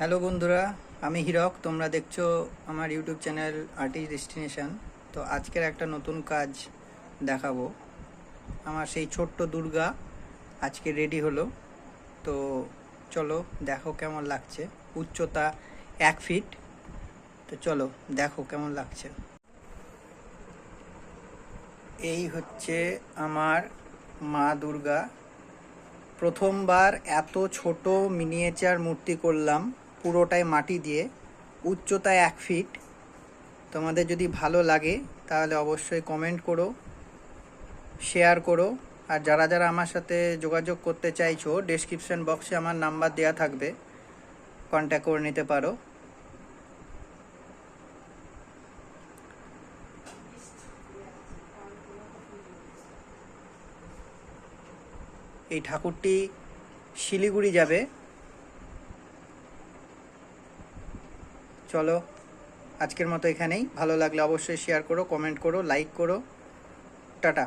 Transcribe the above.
Hello বন্ধুরা, আমি হিরক, তোমরা দেখছ আমার ইউটিউব চ্যানেল আর্টিস্ট ডেস্টিনেশন। তো আজকের একটা নতুন কাজ দেখাবো। আমার সেই ছোট্ট দুর্গা আজকে রেডি হলো। তো চলো দেখো কেমন লাগছে। উচ্চতা এক ফিট। তো চলো দেখো কেমন লাগছে। এই হচ্ছে আমার মা দুর্গা। প্রথমবার এত ছোট মিনিয়েচার মূর্তি করলাম। পুরোটাই মাটি দিয়ে, উচ্চতায় এক ফিট তোমাদের যদি ভালো লাগে, তাহলে অবশ্যই কমেন্ট করো শেয়ার করো। আর যারা যারা আমার সাথে যোগাযোগ করতে চাইছো ডেসক্রিপশন বক্সে আমার নাম্বার দেওয়া থাকবে। কন্ট্যাক্ট করে নিতে পারো। এই ঠাকুরটি শিলিগুড়ি যাবে। চলো আজকের মতো এখানেই। ভালো লাগলে অবশ্যই শেয়ার করো কমেন্ট করো লাইক করো। টাটা।